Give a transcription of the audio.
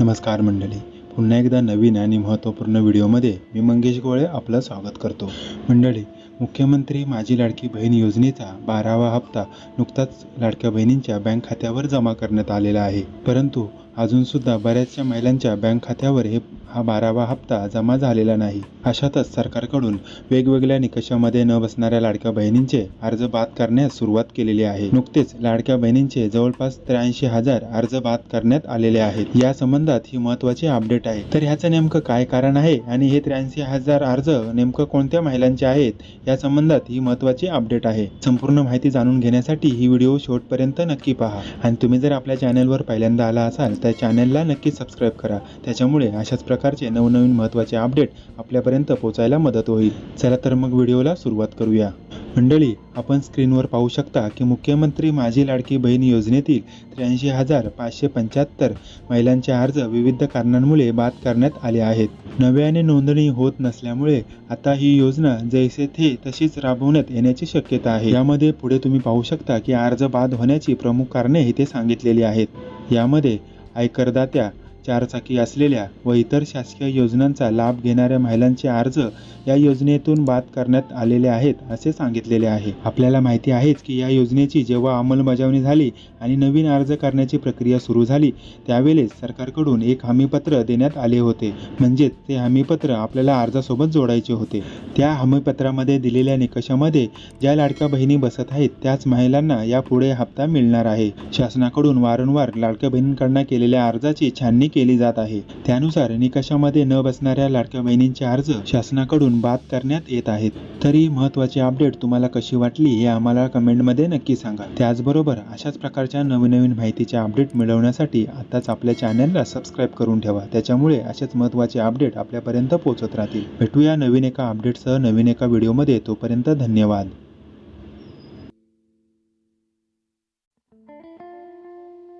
नमस्कार मंडळी. पुन्हा एकदा नवीन आणि महत्त्वपूर्ण व्हिडिओमध्ये मी मंगेश गोळे आपलं स्वागत करतो. मंडळी मुख्यमंत्री माझी लाडकी बहीण योजनेचा बारावा हप्ता नुकताच लाडक्या बहिणींच्या बँक खात्यावर जमा करण्यात आलेला आहे. परंतु अजूनसुद्धा बऱ्याचशा महिलांच्या बँक खात्यावर हे हा बारावा हप्ता जमा झालेला नाही. अशातच सरकारकडून वेगवेगळ्या निकषामध्ये न बसणाऱ्या लाडक्या बहिणींचे अर्ज बाद करण्यास सुरुवात केलेली आहे. नुकतेच लाडक्या बहिणींचे जवळपास त्र्याऐंशी हजार अर्ज बाद करण्यात आलेले आहेत. या संबंधात ही महत्वाची अपडेट आहे. तर ह्याचं नेमकं काय कारण आहे आणि हे त्र्याऐंशी हजार अर्ज नेमकं कोणत्या महिलांचे आहेत या संबंधात ही महत्त्वाची अपडेट आहे. संपूर्ण माहिती जाणून घेण्यासाठी ही व्हिडिओ शेवटपर्यंत नक्की पहा. आणि तुम्ही जर आपल्या चॅनलवर पहिल्यांदा आला असाल तर चॅनलला नक्की सबस्क्राईब करा. त्याच्यामुळे अशाच प्रकारचे नवनवीन महत्त्वाचे अपडेट आपल्यापर्यंत पोहोचायला मदत होईल. चला तर मग व्हिडिओला सुरुवात करूया. मंडळी आपण स्क्रीनवर पाहू शकता की मुख्यमंत्री माझी लाडकी बहीण योजनेतील त्र्याऐंशी हजार पाचशे पंच्याहत्तर महिलांचे अर्ज विविध कारणांमुळे बाद करण्यात आले आहेत. नव्याने नोंदणी होत नसल्यामुळे आता ही योजना जैसे थे तशीच राबवण्यात येण्याची शक्यता आहे. यामध्ये पुढे तुम्ही पाहू शकता की अर्ज बाद होण्याची प्रमुख कारणे इथे सांगितलेली आहेत. यामध्ये आयकरदात्या चारचाकी असलेल्या व इतर शासकीय योजनांचा लाभ घेणाऱ्या महिलांचे अर्ज या योजनेतून बाद करण्यात आलेले आहेत असे सांगितलेले आहे. आपल्याला माहिती आहेच की या योजनेची जेव्हा अंमलबजावणी झाली आणि नवीन अर्ज करण्याची प्रक्रिया सुरू झाली त्यावेळेस सरकारकडून एक हमीपत्र देण्यात आले होते. म्हणजेच ते हमीपत्र आपल्याला अर्जासोबत जोडायचे होते. त्या हमीपत्रामध्ये दिलेल्या निकषामध्ये ज्या लाडक्या बहिणी बसत आहेत त्याच महिलांना यापुढे हप्ता मिळणार आहे. शासनाकडून वारंवार लाडक्या बहिणींकडनं केलेल्या अर्जाची छाननी केली जात आहे. त्यानुसार निकषामध्ये न बसणाऱ्या लाडक्या बहिणींचे अर्ज शासनाकडून बाद करण्यात येत आहेत. तरी महत्त्वाची अपडेट तुम्हाला कशी वाटली हे आम्हाला कमेंटमध्ये नक्की सांगा. त्याचबरोबर अशाच प्रकारच्या नवीन नवीन माहितीच्या अपडेट मिळवण्यासाठी आताच आपल्या चॅनलला सबस्क्राईब करून ठेवा. त्याच्यामुळे असेच महत्त्वाचे अपडेट आपल्यापर्यंत पोहोचत राहतील. भेटूया नवीन एका अपडेटसह नवीन एका व्हिडिओमध्ये. तोपर्यंत धन्यवाद.